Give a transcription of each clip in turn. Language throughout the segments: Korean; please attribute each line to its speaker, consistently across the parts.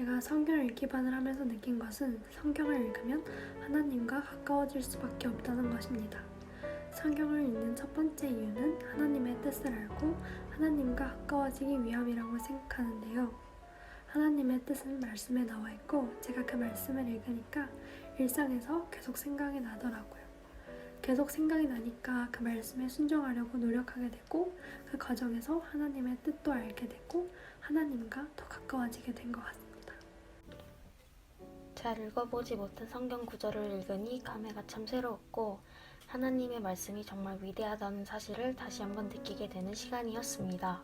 Speaker 1: 제가 성경 읽기반을 하면서 느낀 것은 성경을 읽으면 하나님과 가까워질 수밖에 없다는 것입니다. 성경을 읽는 첫 번째 이유는 하나님의 뜻을 알고 하나님과 가까워지기 위함이라고 생각하는데요. 하나님의 뜻은 말씀에 나와 있고 제가 그 말씀을 읽으니까 일상에서 계속 생각이 나더라고요. 계속 생각이 나니까 그 말씀에 순종하려고 노력하게 되고 그 과정에서 하나님의 뜻도 알게 되고 하나님과 더 가까워지게 된 것 같습니다.
Speaker 2: 잘 읽어보지 못한 성경 구절을 읽으니 감회가 참 새로웠고 하나님의 말씀이 정말 위대하다는 사실을 다시 한번 느끼게 되는 시간이었습니다.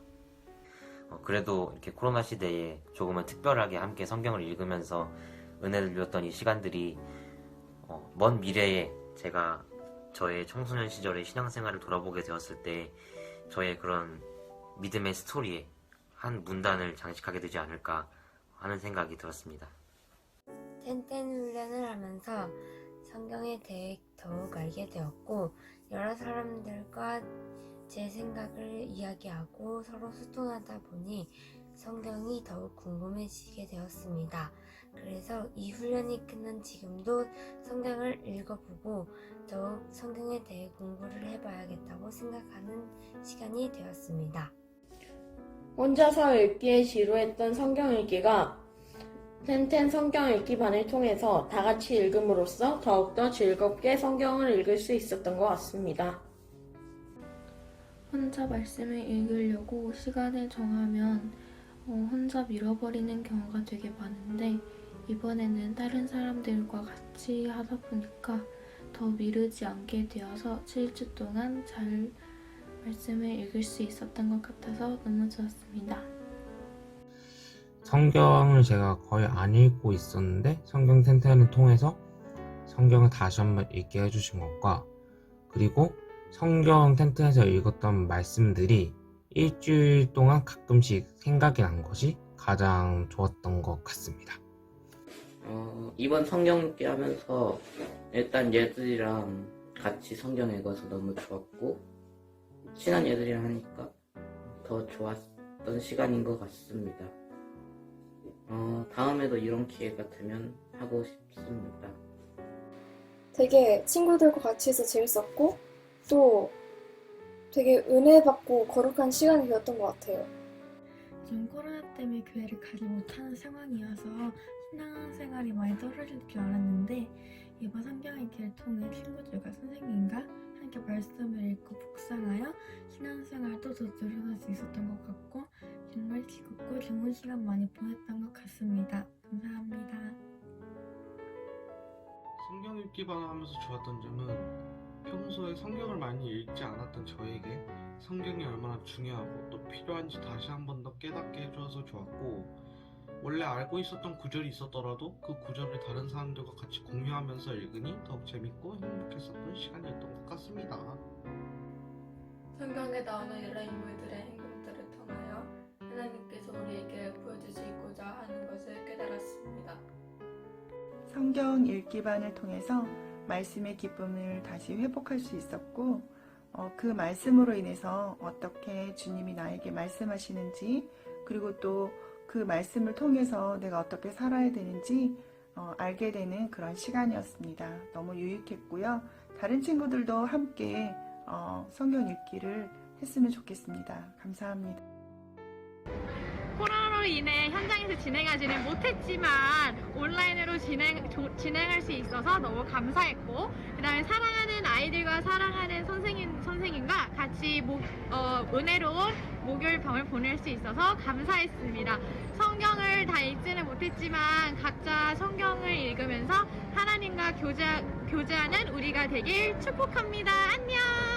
Speaker 3: 어, 그래도 이렇게 코로나 시대에 조금은 특별하게 함께 성경을 읽으면서 은혜를 누렸던 이 시간들이 어, 먼 미래에 제가 저의 청소년 시절의 신앙생활을 돌아보게 되었을 때 저의 그런 믿음의 스토리에 한 문단을 장식하게 되지 않을까 하는 생각이 들었습니다.
Speaker 2: 텐텐 훈련을 하면서 성경에 대해 더욱 알게 되었고 여러 사람들과 제 생각을 이야기하고 서로 소통하다 보니 성경이 더욱 궁금해지게 되었습니다. 그래서 이 훈련이 끝난 지금도 성경을 읽어보고 더욱 성경에 대해 공부를 해봐야겠다고 생각하는 시간이 되었습니다.
Speaker 4: 혼자서 읽기에 지루했던 성경 읽기가 텐텐 성경 읽기반을 통해서 다 같이 읽음으로써 더욱더 즐겁게 성경을 읽을 수 있었던 것 같습니다.
Speaker 5: 혼자 말씀을 읽으려고 시간을 정하면 어, 혼자 밀어버리는 경우가 되게 많은데 이번에는 다른 사람들과 같이 하다 보니까 더 미루지 않게 되어서 7주 동안 잘 말씀을 읽을 수 있었던 것 같아서 너무 좋았습니다.
Speaker 6: 성경을 제가 거의 안 읽고 있었는데 성경 텐텐을 통해서 성경을 다시 한번 읽게 해주신 것과 그리고 성경 텐텐에서 읽었던 말씀들이 일주일 동안 가끔씩 생각이 난 것이 가장 좋았던 것 같습니다.
Speaker 7: 어, 이번 성경 읽기 하면서 일단 얘들이랑 같이 성경 읽어서 너무 좋았고 친한 얘들이랑 하니까 더 좋았던 시간인 것 같습니다. 어, 다음에도 이런 기회가 되면 하고 싶습니다.
Speaker 8: 되게 친구들과 같이 해서 재밌었고 또 되게 은혜 받고 거룩한 시간이 되었던 것 같아요.
Speaker 9: 요즘 코로나 때문에 교회를 가지 못하는 상황이어서 신앙생활이 많이 떨어질 줄 알았는데 이번 성경 읽기를 통해 친구들과 선생님과 함께 말씀을 읽고 묵상하여 신앙생활도 더 늘어날 수 있었던 것 같고 정말 즐겁고 좋은 시간 많이 보냈던 것 같습니다. 감사합니다.
Speaker 10: 성경 읽기반을 하면서 좋았던 점은 평소에 성경을 많이 읽지 않았던 저에게 성경이 얼마나 중요하고 또 필요한지 다시 한 번 더 깨닫게 해줘서 좋았고 원래 알고 있었던 구절이 있었더라도 그 구절을 다른 사람들과 같이 공유하면서 읽으니 더욱 재밌고 행복했었던 시간이었던 것 같습니다.
Speaker 11: 성경에 나오는 여러 인물들의 행동들을 통하여
Speaker 12: 성경 읽기반을 통해서 말씀의 기쁨을 다시 회복할 수 있었고 어, 그 말씀으로 인해서 어떻게 주님이 나에게 말씀하시는지 그리고 또 그 말씀을 통해서 내가 어떻게 살아야 되는지 어, 알게 되는 그런 시간이었습니다. 너무 유익했고요. 다른 친구들도 함께 어, 성경 읽기를 했으면 좋겠습니다. 감사합니다.
Speaker 13: 코로나로 인해 현장에서 진행하지는 못했지만 온라인으로 진행, 조- 진행할 수 있어서 너무 감사했고 그 다음에 사랑하는 아이들과 사랑하는 선생님, 선생님과 같이 목, 어, 은혜로운 목요일 밤을 보낼 수 있어서 감사했습니다. 성경을 다 읽지는 못했지만 각자 성경을 읽으면서 하나님과 교제, 교제하는 우리가 되길 축복합니다. 안녕!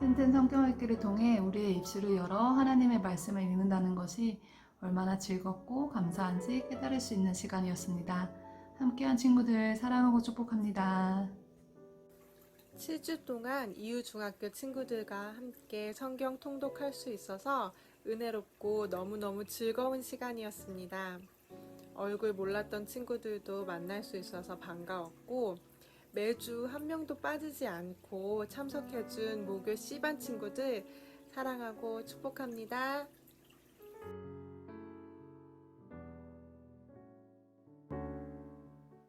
Speaker 14: 튼튼 성경 읽기를 통해 우리의 입술을 열어 하나님의 말씀을 읽는다는 것이 얼마나 즐겁고 감사한지 깨달을 수 있는 시간이었습니다. 함께한 친구들 사랑하고 축복합니다.
Speaker 15: 7주 동안 이유 중학교 친구들과 함께 성경 통독할 수 있어서 은혜롭고 너무너무 즐거운 시간이었습니다. 얼굴 몰랐던 친구들도 만날 수 있어서 반가웠고 매주 한 명도 빠지지 않고 참석해준 목요 C반 친구들 사랑하고 축복합니다.